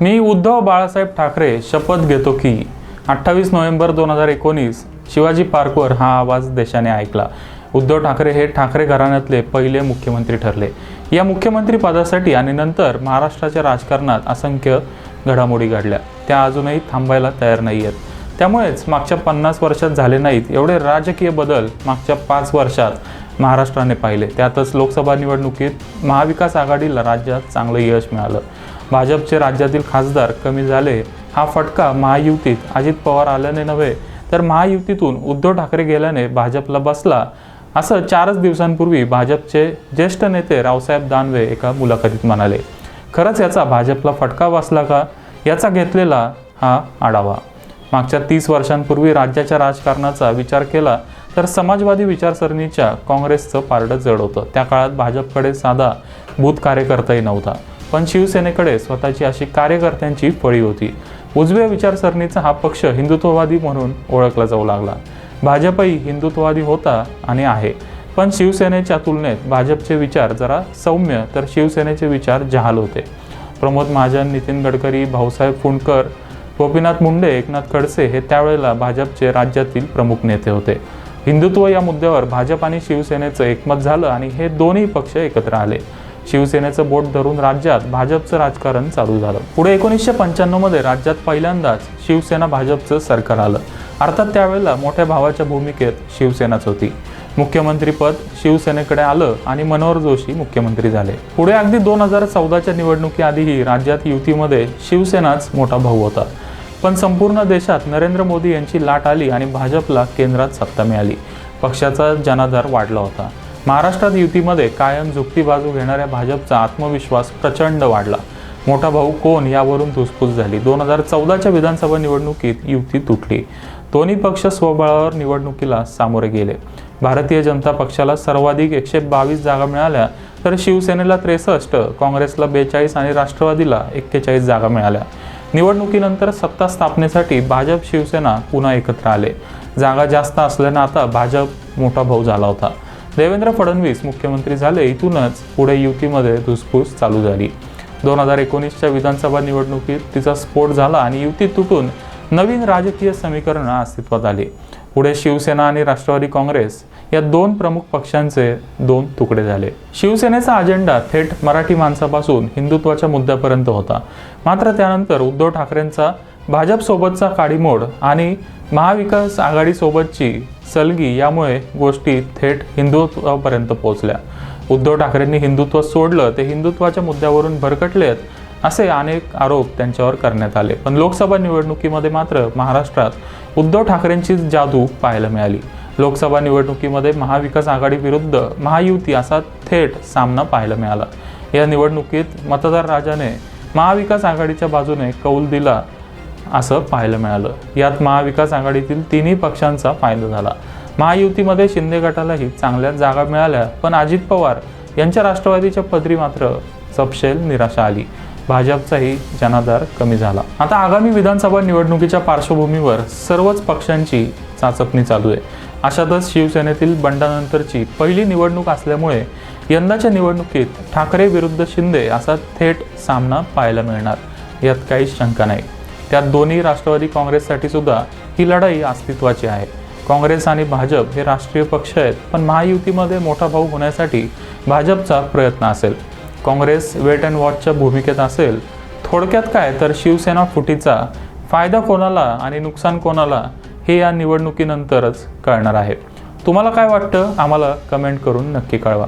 मी उद्धव बाळासाहेब ठाकरे शपथ घेतो की अठ्ठावीस नोव्हेंबर दोन हजार एकोणीस शिवाजी पार्कवर हा आवाज देशाने ऐकला. उद्धव ठाकरे हे ठाकरे घराण्यातले पहिले मुख्यमंत्री ठरले. या मुख्यमंत्री पदासाठी आणि नंतर महाराष्ट्राच्या राजकारणात असंख्य घडामोडी घडल्या. त्या अजूनही थांबायला तयार नाही आहेत त्यामुळेच मागच्या पन्नास वर्षात झाले नाहीत एवढे राजकीय बदल मागच्या पाच वर्षात महाराष्ट्राने पाहिले. त्यातच लोकसभा निवडणुकीत महाविकास आघाडीला राज्यात चांगलं यश मिळालं. भाजपचे राज्यातील खासदार कमी झाले. हा फटका महायुतीत अजित पवार आल्याने नव्हे तर महायुतीतून उद्धव ठाकरे गेल्याने भाजपला बसला. असं चारच दिवसांपूर्वी भाजपचे ज्येष्ठ नेते रावसाहेब दानवे एका मुलाखतीत म्हणाले खरंच याचा भाजपला फटका बसला का? याचा घेतलेला हा आढावा. मागच्या तीस वर्षांपूर्वी राज्याच्या राजकारणाचा विचार केला तर समाजवादी विचारसरणीच्या काँग्रेसचं पारडं जड होतं. त्या काळात भाजपकडे साधा भूत कार्यकर्ताही नव्हता. पण शिवसेनेकडे स्वतःची अशी कार्यकर्त्यांची फळी होती. उजव्या विचारसरणीचा हा पक्ष हिंदुत्ववादी म्हणून ओळखला जाऊ लागला. भाजपही हिंदुत्ववादी होता आणि आहे. पण शिवसेनेच्या तुलनेत भाजपचे विचार जरा सौम्य तर शिवसेनेचे विचार जहाल होते. प्रमोद महाजन नितीन गडकरी भाऊसाहेब फुंडकर गोपीनाथ मुंडे एकनाथ खडसे हे त्यावेळेला भाजपचे राज्यातील प्रमुख नेते होते. हिंदुत्व या मुद्द्यावर भाजप आणि शिवसेनेचं एकमत झालं आणि हे दोन्ही पक्ष एकत्र आले. शिवसेनेचं बोट धरून राज्यात भाजपचं राजकारण चालू झालं. पुढे एकोणीसशे पंच्याण्णवमध्ये राज्यात पहिल्यांदाच शिवसेना भाजपचं सरकार आलं. अर्थात त्यावेळेला मोठ्या भावाच्या भूमिकेत शिवसेनाच होती. मुख्यमंत्रीपद शिवसेनेकडे आलं आणि मनोहर जोशी मुख्यमंत्री झाले. पुढे अगदी दोन हजार चौदाच्या निवडणुकीआधीही राज्यात युतीमध्ये शिवसेनाच मोठा भाऊ होता. पण संपूर्ण देशात नरेंद्र मोदी यांची लाट आली आणि भाजपला केंद्रात सत्ता मिळाली. पक्षाचा जनाधार वाढला होता. महाराष्ट्रात युतीमध्ये कायम झुकती बाजू घेणाऱ्या भाजपचा आत्मविश्वास प्रचंड वाढला. मोठा भाऊ कोण यावरून धुसफूस झाली. दोन हजार चौदाच्या विधानसभा निवडणुकीत युती तुटली. दोन्ही पक्ष स्वबळावर निवडणुकीला सामोरे गेले. भारतीय जनता पक्षाला सर्वाधिक एकशे बावीस जागा मिळाल्या तर शिवसेनेला त्रेसष्ट काँग्रेसला बेचाळीस आणि राष्ट्रवादीला एक्केचाळीस जागा मिळाल्या. निवडणुकीनंतर सत्ता स्थापनेसाठी भाजप शिवसेना पुन्हा एकत्र आले. जागा जास्त असल्यानं आता भाजप मोठा भाऊ झाला होता. देवेंद्र फडणवीस मुख्यमंत्री झाले इथूनच पुढे युतीमध्ये धुसफूस चालू झाली. दोन हजार एकोणीसच्या विधानसभा निवडणुकीत तिचा स्फोट झाला आणि युती तुटून नवीन राजकीय समीकरणं अस्तित्वात आली. पुढे शिवसेना आणि राष्ट्रवादी काँग्रेस या दोन प्रमुख पक्षांचे दोन तुकडे झाले. शिवसेनेचा अजेंडा थेट मराठी माणसापासून हिंदुत्वाच्या मुद्द्यापर्यंत होता. मात्र त्यानंतर उद्धव ठाकरेंचा भाजपसोबतचा काडीमोड आणि महाविकास आघाडीसोबतची सलगी यामुळे गोष्टी थेट हिंदुत्वापर्यंत पोहोचल्या. उद्धव ठाकरेंनी हिंदुत्व सोडलं ते हिंदुत्वाच्या मुद्द्यावरून भरकटलेत असे अनेक आरोप त्यांच्यावर करण्यात आले. पण लोकसभा निवडणुकीमध्ये मात्र महाराष्ट्रात उद्धव ठाकरेंचीच जादू पाहायला मिळाली. लोकसभा निवडणुकीमध्ये महाविकास आघाडी विरुद्ध महायुती असा थेट सामना पाहायला मिळाला. या निवडणुकीत मतदार राजाने महाविकास आघाडीच्या बाजूने कौल दिला असं पाहायला मिळालं. यात महाविकास आघाडीतील तिन्ही पक्षांचा फायदा झाला. महायुतीमध्ये शिंदे गटालाही चांगल्या जागा मिळाल्या पण अजित पवार यांच्या राष्ट्रवादीच्या पदरी मात्र सपशेल निराशा आली. भाजपचाही जनाधार कमी झाला. आता आगामी विधानसभा निवडणुकीच्या पार्श्वभूमीवर सर्वच पक्षांची चाचपणी चालू आहे. अशातच शिवसेनेतील बंडानंतरची पहिली निवडणूक असल्यामुळे यंदाच्या निवडणुकीत ठाकरे विरुद्ध शिंदे असा थेट सामना पाहायला मिळणार यात काहीच शंका नाही. त्यात दोन्ही राष्ट्रवादी काँग्रेससाठी सुद्धा ही लढाई अस्तित्वाची आहे. काँग्रेस आणि भाजप हे राष्ट्रीय पक्ष आहेत पण महायुतीमध्ये मोठा भाऊ होण्यासाठी भाजपचा प्रयत्न असेल. काँग्रेस वेट अँड वॉचच्या भूमिकेत असेल थोडक्यात काय तर शिवसेना फुटीचा फायदा कोणाला आणि नुकसान कोणाला हे या निवडणुकीनंतरच कळणार आहे. तुम्हाला काय वाटतं? आम्हाला कमेंट करून नक्की कळवा.